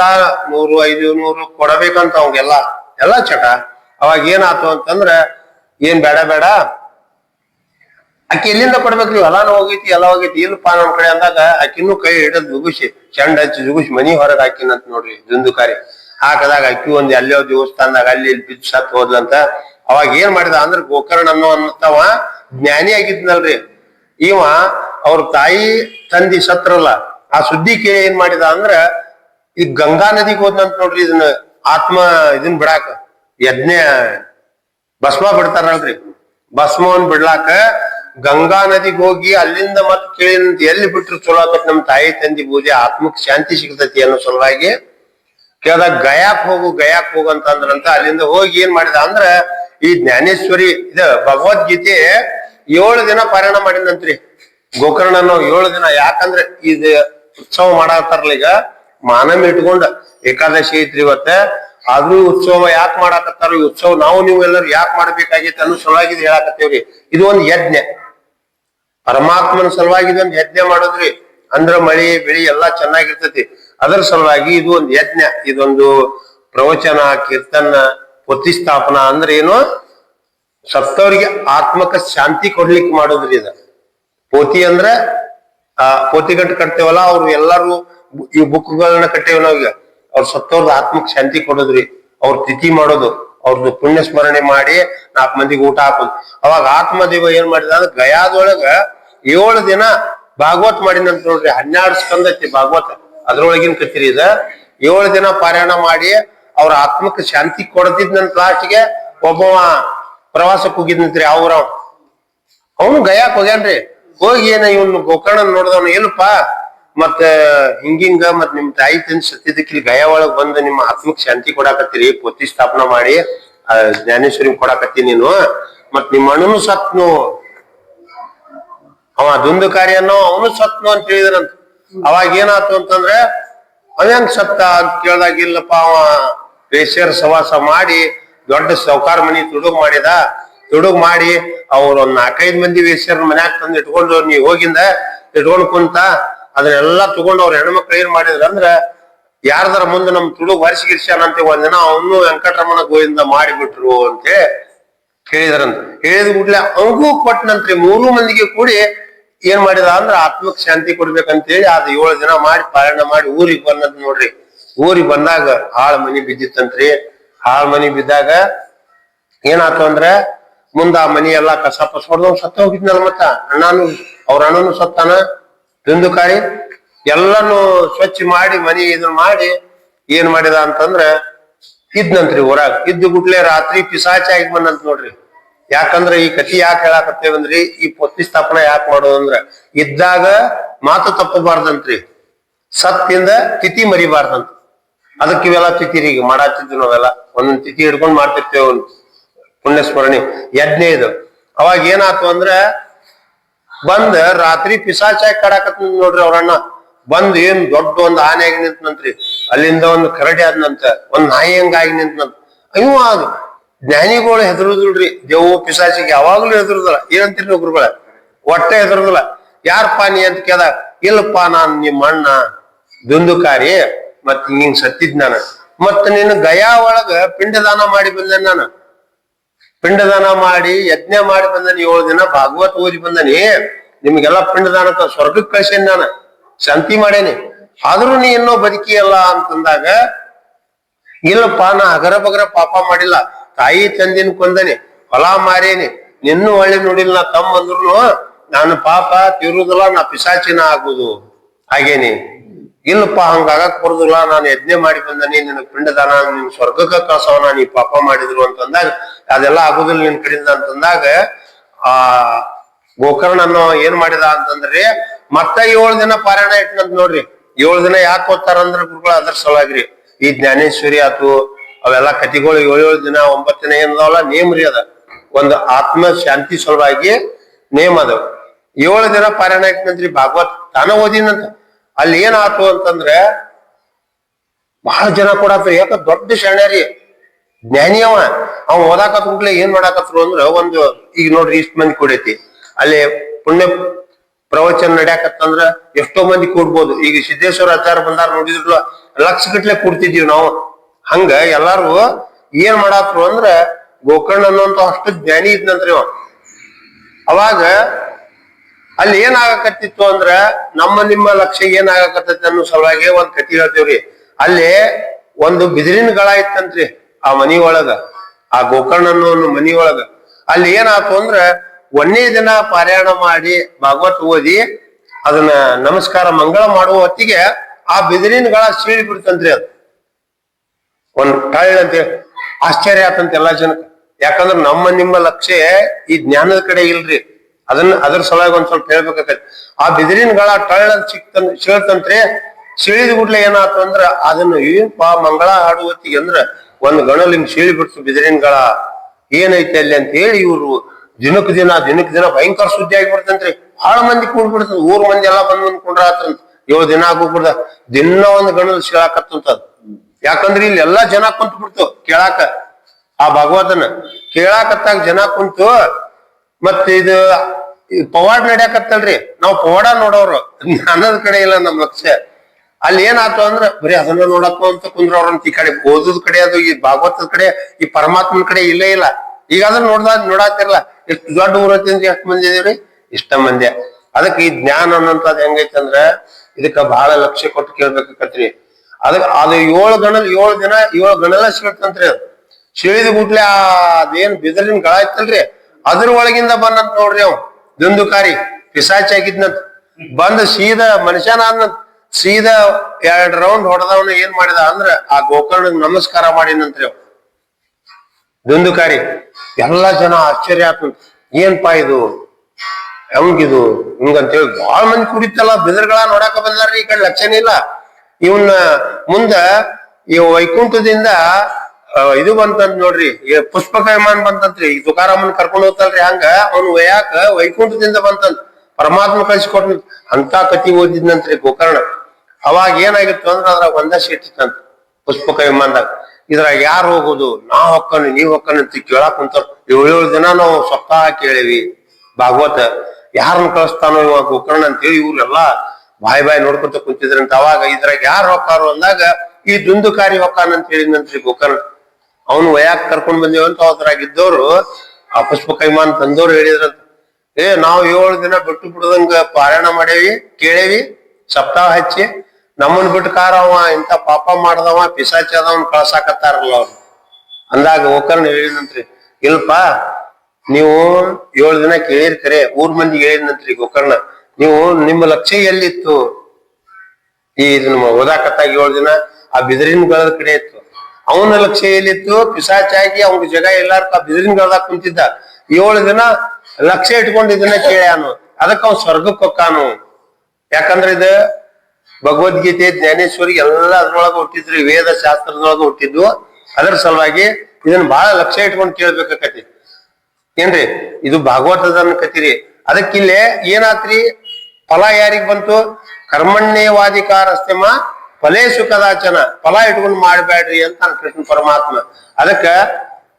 ನೂರು, ಐದು, ನೂರು ಕೊಡಬೇಕಂತ ಅವಂಗೆಲ್ಲ. ಎಲ್ಲಾ ಚಟ. ಅವಾಗ ಏನಾತು ಅಂತಂದ್ರ, ಏನ್ ಬೇಡ ಬೇಡ. ಆಕಿ ಎಲ್ಲಿಂದ ಕೊಡ್ಬೇಕ್ರಿ? ಹೊಲಾನು ಹೋಗೈತಿ, ಎಲ್ಲ ಹೋಗೈತಿ. ಇಲ್ಲಪ್ಪ, ನಮ್ ಕಡೆ ಅಂದಾಗ ಆಕಿನೂ ಕೈ ಹಿಡದ್ ಜುಗುಸಿ ಚಂಡ ಹಚ್ಚಿ ಜುಗುಸಿ ಮನಿ ಹೊರಗ್ ಹಾಕಿನಂತ ನೋಡ್ರಿ ದುಂದುಕಾರಿ. ಹಾಕದಾಗ ಅಕ್ಕಿ ಒಂದ್ ಎಲ್ಲೋ ದೇವಸ್ಥಾನದಾಗ ಅಲ್ಲಿ ಇಲ್ಲಿ ಬಿದ್ದು ಸತ್ ಹೋದ್ಲಂತ ಅವಾಗ ಏನ್ ಮಾಡಿದ ಅಂದ್ರ ಗೋಕರ್ಣ ಅನ್ನೋ ಅನ್ನತವ ಜ್ಞಾನಿ ಆಗಿದ್ನಲ್ರಿ. ಇವ ಅವ್ರ ತಾಯಿ ತಂದಿ ಸತ್ರಲ್ಲ ಆ ಸುದ್ದಿ ಕೇಳಿ ಏನ್ ಮಾಡಿದ ಅಂದ್ರ ಈ ಗಂಗಾ ನದಿಗೆ ಹೋದ್ನಂತ ನೋಡ್ರಿ ಇದನ್ನ ಆತ್ಮ ಇದನ್ ಬಿಡಾಕ. ಯಜ್ಞ ಭಸ್ಮ ಬಿಡ್ತಾರಲ್ರಿ. ಭಸ್ಮವನ್ ಬಿಡ್ಲಾಕ ಗಂಗಾ ನದಿಗೆ ಹೋಗಿ ಅಲ್ಲಿಂದ ಮತ್ ಕೇಳಿ ಎಲ್ಲಿ ಬಿಟ್ರು ಚಲೋ ಆಕತ್ ನಮ್ ತಾಯಿ ತಂದಿ ಪೂಜೆ ಆತ್ಮಕ್ ಶಾಂತಿ ಸಿಗ್ತೈತಿ ಅನ್ನೋ ಸಲುವಾಗಿ ಕೇಳ್ದಾಗ ಗಯಾಕ್ ಹೋಗು ಗಯಾಕ್ ಹೋಗು ಅಂತಂದ್ರಂತ ಅಲ್ಲಿಂದ ಹೋಗಿ ಏನ್ ಮಾಡಿದ ಅಂದ್ರ ಈ ಜ್ಞಾನೇಶ್ವರಿ, ಇದ ಭಗವದ್ಗೀತೆ ಏಳು ದಿನ ಪಾರಾಯಣ ಮಾಡಿದಂತ್ರಿ ಗೋಕರ್ಣನ ಏಳು ದಿನ, ಯಾಕಂದ್ರೆ ಇದ ಉತ್ಸವ ಮಾಡತ್ತಾರಲ್ಲ ಈಗ ಮಾನವ ಇಟ್ಕೊಂಡ ಏಕಾದಶಿ ಐತ್ರಿ ಇವತ್ತ. ಆದ್ರೂ ಉತ್ಸವ ಯಾಕೆ ಮಾಡಾಕತ್ತಾರ, ಈ ಉತ್ಸವ ನಾವು ನೀವು ಎಲ್ಲರೂ ಯಾಕೆ ಮಾಡ್ಬೇಕಾಗೈತೆ ಅನ್ನೋ ಸಲುವಾಗಿ ಹೇಳಾಕತ್ತೇವ್ರಿ. ಇದು ಒಂದು ಯಜ್ಞ. ಪರಮಾತ್ಮನ ಸಲುವಾಗಿ ಇದೊಂದು ಯಜ್ಞ ಮಾಡೋದ್ರಿ. ಅಂದ್ರ ಮಳಿ, ಬೆಳಿ ಎಲ್ಲಾ ಚೆನ್ನಾಗಿರ್ತತಿ. ಅದರ ಸಲುವಾಗಿ ಇದು ಒಂದು ಯಜ್ಞ, ಇದೊಂದು ಪ್ರವಚನ, ಕೀರ್ತನ, ಪ್ರತಿಷ್ಠಾಪನಾ ಅಂದ್ರೆ ಏನು? ಸತ್ತವರಿಗೆ ಆತ್ಮಕ ಶಾಂತಿ ಕೊಡ್ಲಿಕ್ಕೆ ಮಾಡೋದ್ರಿ ಇದ. ಪೋತಿ ಅಂದ್ರ, ಆ ಪೋತಿಗಟ್ಟು ಕಟ್ತೇವಲ್ಲ, ಅವ್ರು ಎಲ್ಲಾರು ಈ ಬುಕ್ಗಳನ್ನ ಕಟ್ಟೇವ ಈಗ ಅವ್ರ ಸತ್ತವ್ರದ್ದು ಆತ್ಮಕ್ ಶಾಂತಿ ಕೊಡೋದ್ರಿ. ಅವ್ರ ತಿಥಿ ಮಾಡೋದು. ಅವ್ರದ್ದು ಪುಣ್ಯ ಸ್ಮರಣೆ ಮಾಡಿ ನಾಲ್ಕು ಮಂದಿಗೆ ಊಟ ಹಾಕೋದು. ಅವಾಗ ಆತ್ಮದೇವ ಏನ್ ಮಾಡಿದ ಅಂದ್ರೆ, ಗಯಾದೊಳಗ ಏಳು ದಿನ ಭಾಗವತ್ ಮಾಡಿದಂತ ನೋಡ್ರಿ. ಹನ್ನೆರಡು ಸ್ಕಂದ ಐತಿ ಭಾಗವತ. ಅದ್ರೊಳಗಿನ ಕತ್ತಿರಿ ಇದ. ಏಳು ದಿನ ಪಾರಾಯಣ ಮಾಡಿ ಅವ್ರ ಆತ್ಮಕ್ಕೆ ಶಾಂತಿ ಕೊಡದಿದ್ನಂತ ಲಾಸ್ಟ್ಗೆ ಒಬ್ಬವ ಪ್ರವಾಸಕ್ಕೆ ಹೋಗಿದ್ನಂತ್ರಿ ಅವ್ರ ಅವನು? ಗಯಾಕ್ ಹೋಗ್ಯಾನ್ರಿ. ಹೋಗಿ ಏನ ಇವನ್ ಗೋಕರ್ಣ ನೋಡ್ದವನು, ಏನಪ್ಪ, ಮತ್ತ ಹಿಂಗಿಂಗ, ಮತ್ ನಿಮ್ ತಾಯಿ ತಂದ್ ಇಲ್ಲಿ ಗಯಾ ಒಳಗ್ ಬಂದು ನಿಮ್ಮ ಆತ್ಮಕ್ ಶಾಂತಿ ಕೊಡಾಕತ್ತೀರಿ ಪೋತಿ ಸ್ಥಾಪನಾ ಮಾಡಿ ಜ್ಞಾನೇಶ್ವರಿ ಕೊಡಾಕತ್ತಿ ನೀನು. ಮತ್ ನಿಮ್ಮ ಅಣ್ಣನು ಸತ್ನು. ಅವ ದುಂದು ಕಾರ್ಯನೋ ಅವನು ಸತ್ನು ಅಂತ ಹೇಳಿದ್ರಂತ ಅವಾಗ ಏನಾತು ಅಂತಂದ್ರೆ ಅವ್ಯಂಗ್ ಅಂತ ಕೇಳ್ದಾಗ ಇಲ್ಲಪ್ಪ, ಅವ ವೇಶ್ಯರ ಸವಾಸ ಮಾಡಿ, ದೊಡ್ಡ ಸೌಕಾರ ಮನಿ ತುಡುಗ್ ಮಾಡಿದ. ತುಡುಗ್ ಮಾಡಿ, ಅವ್ರ ಒಂದ್ ನಾಲ್ಕೈದು ಮಂದಿ ವೇಶ್ಯರ್ ಮನ್ಯಾಗ ತಂದು ಇಟ್ಕೊಂಡು ನೀ ಹೋಗಿಂದ ಇಟ್ಕೊಂಡ್ ಕುಂತ, ಅದನ್ನೆಲ್ಲಾ ತಗೊಂಡು ಅವ್ರ ಹೆಣ್ಮಕ್ಳು ಏನ್ ಮಾಡಿದ್ರ ಅಂದ್ರ, ಯಾರ್ದಾರ ಮುಂದೆ ನಮ್ ತುಡುಗ್ ವರ್ಷಗಿರ್ಸ್ಯಾನಂತೆ ಒಂದಿನ ಅವನು ವೆಂಕಟರಮಣ ಗೋವಿಂದ ಮಾಡಿಬಿಟ್ರು ಅಂತ ಹೇಳಿದ್ರಂತ ಹೇಳಿದ ಕೂಡ್ಲೆ ಅವಗೂ ಕೊಟ್ಟನಂತ್ರಿ ಮೂರು ಮಂದಿಗೆ ಕೂಡಿ ಏನ್ ಮಾಡಿದ ಅಂದ್ರ ಆತ್ಮಕ್ ಶಾಂತಿ ಕೊಡ್ಬೇಕಂತ ಹೇಳಿ ಅದ್ ಏಳು ದಿನ ಮಾಡಿ ಪಾರಾಯಣ ಮಾಡಿ ಊರಿಗೆ ಬಂದಂತ ನೋಡ್ರಿ. ಊರಿಗೆ ಬಂದಾಗ ಹಾಳ್ ಮನಿ ಬಿದ್ದಿತ್ತಂತ್ರಿ. ಹಾಳ್ ಮನಿ ಬಿದ್ದಾಗ ಏನಾತು ಅಂದ್ರೆ ಮುಂದ ಆ ಮನಿ ಎಲ್ಲಾ ಕಸ ಪಸ ಹೊಡೆದವ್ ಸತ್ತ ಹೋಗಿದ್ನಲ್ ಮತ್ತ. ಅಣ್ಣನು, ಅವ್ರ ಅಣ್ಣನು ಸತ್ತಾನ. ದುಂದುಕಾರಿ ಎಲ್ಲಾನು ಸ್ವಚ್ಛ ಮಾಡಿ ಮನಿ ಇದನ್ನ ಮಾಡಿ ಏನ್ ಮಾಡಿದ ಅಂತಂದ್ರ ಇದ್ನಂತ್ರಿ ಊರಾಗ. ಇದ್ದು ಗುಡ್ಲೆ ರಾತ್ರಿ ಪಿಸಾಚಿ ಆಗಿ ಬಂದಂತ ನೋಡ್ರಿ. ಯಾಕಂದ್ರ ಈ ಕತಿ ಯಾಕೆ ಹೇಳಾಕತ್ತೇವಂದ್ರಿ? ಈ ಪೊತ್ತಿ ಸ್ಥಾಪನೆ ಯಾಕೆ ಮಾಡೋದಂದ್ರ, ಇದ್ದಾಗ ಮಾತು ತಪ್ಪಬಾರ್ದಂತ್ರಿ. ಸತ್ತಿಂದ ತಿಥಿ ಮರಿಬಾರ್ದಂತ ಅದಕ್ಕೆ ಇವೆಲ್ಲ ಈಗ ಮಾಡಾತಿದ್ವಿ ನಾವೆಲ್ಲ. ಒಂದೊಂದ್ ತಿಥಿ ಹಿಡ್ಕೊಂಡ್ ಮಾಡ್ತಿರ್ತೇವೆ ಪುಣ್ಯ ಸ್ಮರಣೆ ಯಜ್ಞ ಇದು ಅವಾಗ ಏನಾತು ಅಂದ್ರ, ಬಂದ ರಾತ್ರಿ ಪಿಸಾಚಾಯ್ ಕಡಾಕತ್ ನೋಡ್ರಿ ಅವ್ರಣ್ಣ ಬಂದ್ ಏನ್ ದೊಡ್ಡ ಒಂದ್ ಆನೆ ಆಗಿ ನಿಂತಂತ್ರಿ ಅಲ್ಲಿಂದ ಒಂದ್ ಕರಡಿ ಆದ್ನಂತ ಒಂದ್ ನಾಯಿ ಹಂಗಾಗಿ ನಿಂತ್ನಂತ. ಅಯ್ಯೋ ಅದು. ಜ್ಞಾನಿಗಳು ಹೆದರುದಿಲ್ರಿ. ದೇವು ಪಿಸಾಚಿಗೆ ಯಾವಾಗ್ಲೂ ಹೆದರುದಿಲ್ಲ. ಏನಂತೀರಿ ನೀವು ಗುರುಗಳ? ಒಟ್ಟೆ ಹೆದರುದಿಲ್ಲ. ಯಾರಪ್ಪ ನೀ ಅಂತ ಕೇಳ ಇಲ್ಲಪ್ಪ ನಾನು ನಿಮ್ಮ ಅಣ್ಣ, ದುಂದುಕಾರಿ ಮತ್ ಹಿಂಗ್ ಸತ್ತಿದ್ ನಾನು. ಮತ್ ನಿನ್ನ ಗಯಾ ಒಳಗ ಪಿಂಡದಾನ ಮಾಡಿ ಬಂದೆ ನಾನು. ಪಿಂಡದಾನ ಮಾಡಿ, ಯಜ್ಞ ಮಾಡಿ ಬಂದನಿ, ಏಳು ದಿನ ಭಾಗವತ್ ಓದಿ ಬಂದನಿ ನಿಮ್ಗೆಲ್ಲ ಪಿಂಡದಾನ ಸ್ವರ್ಗಕ್ಕೆ ಕಳ್ಸೇನಿ ನಾನು. ಶಾಂತಿ ಮಾಡೇನಿ. ಆದ್ರೂ ನೀ ಇನ್ನೂ ಬದುಕಿಯಲ್ಲ ಅಂತಂದಾಗ, ಇಲ್ಲಪ್ಪ ನಾ ಹಗರ ಬಗರ ಪಾಪ ಮಾಡಿಲ್ಲ. ತಾಯಿ ತಂದಿನ ಕೊಂದನೆ, ಹೊಲ ಮಾರೇನಿ, ನಿನ್ನೂ ಒಳ್ಳೆ ನೋಡಿಲ್ಲ ನಾ ತಮ್ಮ ಅಂದ್ರು ನಾನು ಪಾಪ ತೀರುದಿಲ್ಲ ನಾ ಪಿಸಾಚಿನ ಆಗುದು. ಹಾಗೇನಿ, ಇಲ್ಲಪ್ಪ, ಹಂಗಾಗಕ್ ಬರುದಿಲ್ಲ, ನಾನು ಯಜ್ಞೆ ಮಾಡಿ ಬಂದನಿ ನಿನ್ನ ಪಿಂಡದಾನ, ನಿನ್ ಸ್ವರ್ಗಕ್ಕ ಕಳ್ಸವನ ನೀ ಪಾಪ ಮಾಡಿದ್ರು ಅಂತಂದಾಗ, ಅದೆಲ್ಲ ಆಗುದಿಲ್ಲ ನಿನ್ ಕಡೆಯಿಂದ ಅಂತಂದಾಗ, ಆ ಗೋಕರ್ಣ ಅನ್ನೋ ಏನ್ ಮಾಡಿದ ಅಂತಂದ್ರಿ, ಮತ್ತ ಏಳು ದಿನ ಪಾರಾಯಣ ಇಟ್ನಂತ ನೋಡ್ರಿ. ಏಳು ದಿನ ಯಾಕೆ ಓದ್ತಾರ ಅಂದ್ರೆ ಗುರುಗಳು ಅದ್ರ ಈ ಜ್ಞಾನೇಶ್ವರಿ ಆತು ಅವೆಲ್ಲ ಕತಿಗಳು ಏಳು ದಿನ, ಒಂಬತ್ತನೇ ಏನದಾವಲ್ಲ, ನೇಮ್ ರೀ ಅದ. ಒಂದು ಆತ್ಮ ಶಾಂತಿ ಸಲುವಾಗಿ ನೇಮ್ ಅದ. ಏಳು ದಿನ ಪಾರಾಯಣ ಆಯ್ತಂತ್ರಿ ಭಾಗವತ್ ತಾನ ಓದಿನಂತ ಅಲ್ಲಿ ಏನಾತು ಅಂತಂದ್ರೆ, ಬಹಳ ಜನ ಕೊಡಾತ್ರ. ಯಾಕ ದೊಡ್ಡ ಶರಣರಿ ಜ್ಞಾನಿ ಅವ. ಅವ್ ಓದಾಕತ್ ಏನ್ ಮಾಡಾಕತ್ರು ಅಂದ್ರ, ಒಂದು, ಈಗ ನೋಡ್ರಿ ಇಷ್ಟ ಮಂದಿ ಕೂಡೈತಿ. ಅಲ್ಲಿ ಪುಣ್ಯ ಪ್ರವಚನ ನಡ್ಯಾಕತ್ತಂದ್ರ ಎಷ್ಟೋ ಮಂದಿ ಕೂಡ್ಬೋದು. ಈಗ ಸಿದ್ದೇಶ್ವರ ಆಚಾರ ಬಂದಾರ ನೋಡಿದ್ರು ಲಕ್ಷ ಗಟ್ಲೆ ಕೂಡ್ತಿದೀವಿ ನಾವು. ಹಂಗ ಎಲ್ಲಾರು ಏನ್ ಮಾಡಾತ್ರು ಅಂದ್ರ ಗೋಕರ್ಣ ಅನ್ನುವಂತ ಅಷ್ಟು ಜ್ಞಾನಿ ಇದ್ನಂತ್ರಿ ಅವ ಅವಾಗ ಅಲ್ಲಿ ಏನಾಗಕತ್ತಿತ್ತು ಆಗಾಕತ್ತಿತ್ತು ಅಂದ್ರ ನಮ್ಮ ನಿಮ್ಮ ಲಕ್ಷ್ಯ ಏನ್ ಆಗಾಕತ್ತೈತಿ ಅನ್ನೋ ಸಲುವಾಗಿ ಒಂದ್ ಕತಿ ಹೇಳ್ತೇವ್ರಿ. ಅಲ್ಲಿ ಒಂದು ಬಿದಿರಿನ ಗಳ ಇತ್ತಂತ್ರಿ ಆ ಮನಿ ಒಳಗ, ಆ ಗೋಕರ್ಣ ಅನ್ನೋ ಒಂದು ಅಲ್ಲಿ ಏನಾತು ಅಂದ್ರ ಒಂದೇ ದಿನ ಪಾರಾಯಣ ಮಾಡಿ ಭಾಗವತ್ ಓದಿ ಅದನ್ನ ನಮಸ್ಕಾರ ಮಂಗಳ ಮಾಡುವ ಹೊತ್ತಿಗೆ ಆ ಬಿದಿರಿನ ಗಳ ಸೀಳಿ ಬಿಡ್ತಂತ್ರಿ ಅದು. ಒಂದ್ ಟಳ್ ಆಶ್ಚರ್ಯ ಆತಂತ ಎಲ್ಲಾ ಜನ ಯಾಕಂದ್ರೆ ನಮ್ಮ ನಿಮ್ಮ ಲಕ್ಷ್ಯ ಈ ಜ್ಞಾನದ ಕಡೆ ಇಲ್ರಿ. ಅದನ್ನ ಅದ್ರ ಸಲುವಾಗಿ ಒಂದ್ ಸ್ವಲ್ಪ ಹೇಳ್ಬೇಕಾಗತ್ತೆ. ಆ ಬಿದಿರಿನ ಗಳ ಟಳ್ ಅಂತ ಸಿಗತಂತ್ರಿ ಸಿಳಿದ ಕೂಡ್ಲೆ ಏನಾತು ಅಂದ್ರ ಅದನ್ನ ಏನಪ್ಪ ಮಂಗಳ ಹಾಡುವತ್ತಿಗೆ ಅಂದ್ರ ಒಂದ್ ಗಣಲ್ ಹಿಂಗ್ ಸೀಳಿ ಬಿಡ್ತು ಬಿದಿರಿನ ಗಳ ಏನೈತೆ ಅಲ್ಲಿ ಅಂತ ಹೇಳಿ ಇವ್ರು ದಿನಕ್ ದಿನ ದಿನಕ್ ದಿನ ಭಯಂಕರ ಸುದ್ದಿ ಆಗಿಬಿಡ್ತಂತ್ರಿ. ಬಹಳ ಮಂದಿ ಕೂಡ್ಬಿಡ್ತದ ಊರ್ ಮಂದಿ ಎಲ್ಲಾ ಬಂದ್ ಬಂದ್ ಕುಂಡ್ರಾತಂತ ಏಳು ದಿನ ಆಗೋಗ್ಬಿಡ್ದ. ದಿನ ಒಂದ್ ಗಣಲ್ ಸೀಳಾಕತ್ತಂತ ಅದ್ ಯಾಕಂದ್ರೆ ಇಲ್ಲಿ ಎಲ್ಲಾ ಜನ ಕುಂತು ಬಿಡ್ತು ಕೇಳಾಕ. ಆ ಭಾಗವತನ ಕೇಳಾಕತ್ತಾಗ ಜನ ಕುಂತು, ಮತ್ತೆ ಇದು ಪವಾಡ ನಡ್ಯಾಕತ್ತಲ್ರಿ, ನಾವು ಪವಾಡ ನೋಡೋರು. ಜ್ಞಾನದ ಕಡೆ ಇಲ್ಲ ನಮ್ ಲಕ್ಷ್ಯ. ಅಲ್ಲಿ ಏನಾಯ್ತು ಅಂದ್ರ, ಬರೀ ಅದನ್ನ ನೋಡಕ್ಕ ಅಂತ ಕುಂದ್ರವ್ರ ಅಂತ ಈ ಕಡೆ ಓದೋದ್ ಕಡೆ ಅದು, ಈ ಭಾಗವತದ ಕಡೆ, ಈ ಪರಮಾತ್ಮನ ಕಡೆ ಇಲ್ಲೇ ಇಲ್ಲ. ಈಗ ಅದನ್ನ ನೋಡ್ದ, ನೋಡಾತಿರ್ಲ. ಎಷ್ಟು ದೊಡ್ಡ ಊರ ಐತಿ ಎಷ್ಟು ಮಂದಿ ಇದೀವ್ರಿ? ಇಷ್ಟ ಮಂದಿ. ಅದಕ್ಕೆ ಈ ಜ್ಞಾನ ಅನ್ನೋಂಥದ್ದು ಹೆಂಗೈತಂದ್ರ ಇದಕ್ಕ ಬಹಳ ಲಕ್ಷ್ಯ ಕೊಟ್ಟು ಕೇಳ್ಬೇಕಾಕತ್ರಿ. ಅದಕ್ಕೆ ಅದು ಏಳು ಗಣ ಏಳು ದಿನ ಏಳು ಗಣಲ ಸಿಗತ್ತಂತ್ರಿ ಅದು. ಸಿಳಿದ ಗುಟ್ಲೆ ಅದೇನ್ ಬಿದರಿನ ಗಳ ಇತ್ತಲ್ರಿ. ಅದ್ರ ಒಳಗಿಂದ ಬಂದಂತ ನೋಡ್ರಿ ಅವ್. ದುಂದುಕಾರಿ, ಪಿಸಾಚಿ ಆಗಿದ್ನಂತ. ಬಂದ ಸೀದಾ ಮನುಷ್ಯನ ಅನ್ನಂತ ಸೀದಾ ಎರಡ್ ರೌಂಡ್ ಹೊಡೆದವನ ಏನ್ ಮಾಡಿದ ಅಂದ್ರ ಆ ಗೋಕರ್ಣಗ್ ನಮಸ್ಕಾರ ಮಾಡಿನಂತ್ರಿ ಅವ್. ದುಂದುಕಾರಿ, ಎಲ್ಲಾ ಜನ ಆಶ್ಚರ್ಯ ಆತು ಏನ್ಪಾ ಇದು? ಹೆಂಗಿದು? ಹಿಂಗಂತೇಳಿ ಬಾಳ ಮಂದಿ ಕುಡಿತಲ್ಲ, ಬಿದರ್ಗಳ ನೋಡಾಕ ಬಂದಾರ್ರಿ ಈ ಕಡೆ ಲಕ್ಷಣ ಇಲ್ಲ. ಇವನ್ನ ಮುಂದ ಈ ವೈಕುಂಠದಿಂದ ಇದು ಬಂತಂತ ನೋಡ್ರಿ ಪುಷ್ಪಕ ವಿಮಾನ ಬಂತಂತ್ರಿ ಈ ತುಕಾರಾಮನ್ ಕರ್ಕೊಂಡು ಹೋಗ್ತಲ್ರಿ ಹಂಗ, ಅವ್ನು ವಯಾಕ ವೈಕುಂಠದಿಂದ ಬಂತಂತ. ಪರಮಾತ್ಮ ಕಳ್ಸಿಕೊಟ್ನ ಅಂತ ಕತಿ ಓದಿದ್ನಂತ್ರಿ ಗೋಕರ್ಣ. ಅವಾಗ ಏನಾಗಿತ್ತು ಅಂದ್ರ ಅದ್ರಾಗ ಒಂದ ಸೀಟ್ ಪುಷ್ಪಕ ವಿಮಾನದಾಗ ಇದ್ರಾಗ ಯಾರು ಹೋಗೋದು? ನಾ ಹೊಕ್ಕನು ನೀವ್ ಹೊಕ್ಕನು ಅಂತ ಕೇಳಾಕ್ ಕುಂತಾರ ಏಳೇಳು ಏಳು ದಿನ ನಾವು ಸಪ್ತಾಹ ಕೇಳಿವಿ. ಭಾಗವತ ಯಾರನ್ನ ಕಳಿಸ್ತಾನೋ ಇವಾಗ ಗೋಕರ್ಣ ಅಂತೇಳಿ ಇವ್ರೆಲ್ಲಾ ಬಾಯ್ ಬಾಯ್ ನೋಡ್ಕೊಂತ ಕುಂತಿದ್ರಂತ ಅವಾಗ ಇದ್ರಾಗ ಯಾರು ಹೊಕ್ಕಾರು ಅಂದಾಗ, ಈ ದುಂದುಕಾರಿ ಹೊಕ್ಕಾನ ಅಂತ ಹೇಳಿದ್ನಂತ್ರಿ ಗೋಕರ್ಣ. ಅವನು ವಯಾಕ್ ಕರ್ಕೊಂಡ್ ಬಂದೇವಂತ ಅದ್ರಾಗ ಇದ್ದವ್ರು ಆ ಪುಷ್ಪಕೈಮಾನ್ ತಂದವ್ರು ಹೇಳಿದ್ರಂತ. ಏ, ನಾವ್ ಏಳು ದಿನ ಬಿಟ್ಟು ಬಿಡದಂಗ ಪಾರಾಯಣ ಮಾಡೇವಿ, ಕೇಳೇವಿ, ಸಪ್ತಾಹ ಹಚ್ಚಿ, ನಮ್ಮನ್ ಬಿಟ್ಟು ಕಾರವ ಇಂತ ಪಾಪ ಮಾಡ್ದವ, ಪಿಸಾಚಿ ಅದವನ್ ಕಳ್ಸಾಕತ್ತಾರಲ್ಲ ಅವ್ರು. ಅಂದಾಗ ಗೋಕರ್ಣ ಹೇಳಿದಂತ್ರಿ ಇಲ್ಪ ನೀವು ಏಳು ದಿನ ಕೇಳಿರ್ ಕರೆ, ಊರ್ ಮಂದಿ ಹೇಳಿದ್ನಂತ್ರಿ ಗೋಕರ್ಣ. ನೀವು ನಿಮ್ಮ ಲಕ್ಷ್ಯ ಎಲ್ಲಿತ್ತು? ಈ ನಮ್ಮ ಓದಾಕತ್ತಾಗಿ ಏಳು ದಿನ ಆ ಬಿದಿರಿನ ಗಳದ ಕಡೆ ಇತ್ತು. ಅವನ ಲಕ್ಷ್ಯ ಎಲ್ಲಿತ್ತು? ಪಿಸಾಚಾಗಿ ಅವ್ನ ಜಗ ಎಲ್ಲಾರ್ಕ ಆ ಬಿದಿರಿನ ಗಳದಾಗ ಕುಂತಿದ್ದ. ಏಳು ದಿನ ಲಕ್ಷ್ಯ ಇಟ್ಕೊಂಡು ಇದನ್ನ ಕೇಳ್ಯಾನು. ಅದಕ್ಕ ಅವ್ನು ಸ್ವರ್ಗಕ್ಕೆ ಹೊಕ್ಕಾನು. ಯಾಕಂದ್ರೆ ಇದು ಭಗವದ್ಗೀತೆ, ಜ್ಞಾನೇಶ್ವರಿ ಎಲ್ಲ ಅದ್ರೊಳಗ ಹುಟ್ಟಿದ್ರಿ ವೇದ ಶಾಸ್ತ್ರದೊಳಗ ಹುಟ್ಟಿದ್ವು ಅದರ ಸಲುವಾಗಿ ಇದನ್ನ ಬಹಳ ಲಕ್ಷ್ಯ ಇಟ್ಕೊಂಡು ಕೇಳ್ಬೇಕಾಕತಿ ಏನ್ರಿ? ಇದು ಭಾಗವತದ ಕತಿರಿ ಅದಕ್ಕಿಲ್ಲೇ ಏನಾತ್ರಿ? ಫಲ ಯಾರಿಗ್ ಬಂತು? ಕರ್ಮಣ್ಯವಾದಿಕಾರಸ್ತೆಮ ಫಲೇ ಸುಖದಾಚನ. ಫಲ ಇಟ್ಕೊಂಡು ಮಾಡ್ಬೇಡ್ರಿ ಅಂತ ಕೃಷ್ಣ ಪರಮಾತ್ಮ. ಅದಕ್ಕ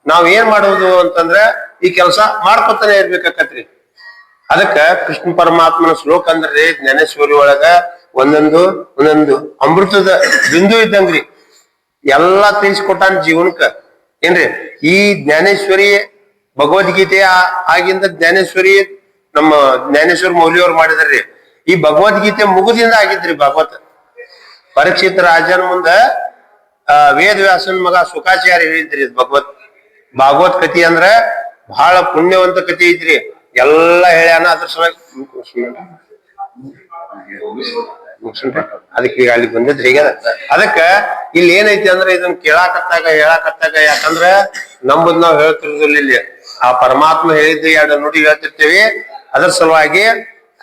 ನಾವ್ ಏನ್ ಮಾಡುವುದು ಅಂತಂದ್ರ ಈ ಕೆಲಸ ಮಾಡ್ಕೊತಾನೆ ಇರ್ಬೇಕಾಕತ್ರಿ. ಅದಕ್ಕ ಕೃಷ್ಣ ಪರಮಾತ್ಮನ ಶ್ಲೋಕ ಅಂದ್ರೆ ಜ್ಞಾನೇಶ್ವರಿ ಒಳಗ ಒಂದೊಂದು ಒಂದೊಂದು. ಅಮೃತದ ಬಿಂದು ಇದ್ದಂಗ್ರಿ. ಎಲ್ಲಾ ತಿಳಿಸ್ಕೊಟ್ಟಾನ ಜೀವನಕ್ಕ ಏನ್ರಿ? ಈ ಜ್ಞಾನೇಶ್ವರಿ ಭಗವದ್ಗೀತೆ ಆಗಿಂದ ಜ್ಞಾನೇಶ್ವರಿ ನಮ್ಮ ಜ್ಞಾನೇಶ್ವರ ಮೌಲಿಯವ್ರು ಮಾಡಿದಾರ್ರಿ. ಈ ಭಗವದ್ಗೀತೆ ಮುಗುದಿಂದ ಆಗಿದ್ರಿ ಭಗವತ್. ಪರೀಕ್ಷಿತ ರಾಜನ ಮುಂದ ವೇದ ವ್ಯಾಸನ ಮಗ ಸುಖಾಚಾರ್ಯ ಹೇಳಿದ್ರಿ ಭಗವತ್. ಭಾಗವತ್ ಕತಿ ಅಂದ್ರ ಬಹಳ ಪುಣ್ಯವಂತ ಕತಿ ಐತ್ರಿ. ಎಲ್ಲಾ ಹೇಳ್ಯಾನ ಅದ್ರ ಸಲುವಾಗಿ? ಅದಕ್ಕೆ ಈಗ ಅಲ್ಲಿ ಬಂದಿದ್ರಿ ಈಗ ಅದಕ್ಕ ಇಲ್ಲಿ ಏನೈತಿ ಅಂದ್ರೆ ಇದನ್ನ ಕೇಳಾಕತ್ತಾಗ, ಹೇಳಾಕತ್ತಾಗ, ಯಾಕಂದ್ರ ನಮ್ಮದ್ ನಾವ್ ಹೇಳ್ತಿರೋದಿಲ್ಲ ಇಲ್ಲಿ. ಆ ಪರಮಾತ್ಮ ಹೇಳಿದ್ದು ಎರಡು ನುಡಿ ಹೇಳ್ತಿರ್ತೇವಿ. ಅದ್ರ ಸಲುವಾಗಿ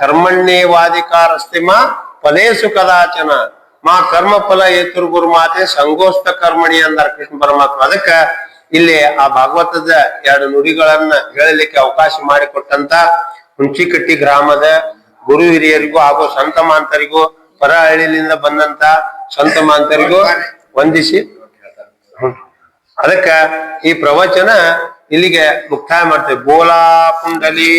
ಕರ್ಮಣ್ಯವಾದಿಕಾರಸ್ತಿಮ ಫಲೇಸು ಕದಾಚನ ಮಾ ಕರ್ಮ ಫಲ ಏತುರ್ ಗುರು ಮಾತೆ ಸಂಗೋಸ್ತ ಕರ್ಮಣಿ ಅಂದಾರ ಕೃಷ್ಣ ಪರಮಾತ್ಮ. ಅದಕ್ಕ ಇಲ್ಲಿ ಆ ಭಾಗವತದ ಎರಡು ನುಡಿಗಳನ್ನ ಹೇಳಲಿಕ್ಕೆ ಅವಕಾಶ ಮಾಡಿಕೊಟ್ಟಂತ ಹುಂಚಿಕಟ್ಟಿ ಗ್ರಾಮದ ಗುರು ಹಿರಿಯರಿಗೂ ಹಾಗೂ ಸಂತ ಮಾಂತರಿಗೂ ಪರಹಳ್ಳಿಯಿಂದ ಬಂದಂತ ಸಂತ ಮಾಂತರಿಗೂ ವಂದಿಸಿ. ಅದಕ್ಕ ಈ ಪ್ರವಚನ ಇಲ್ಲಿಗೆ ಮುಕ್ತಾಯ ಮಾಡ್ತೇವೆ. ಬೋಲಾ ಪುಂಡಲಿ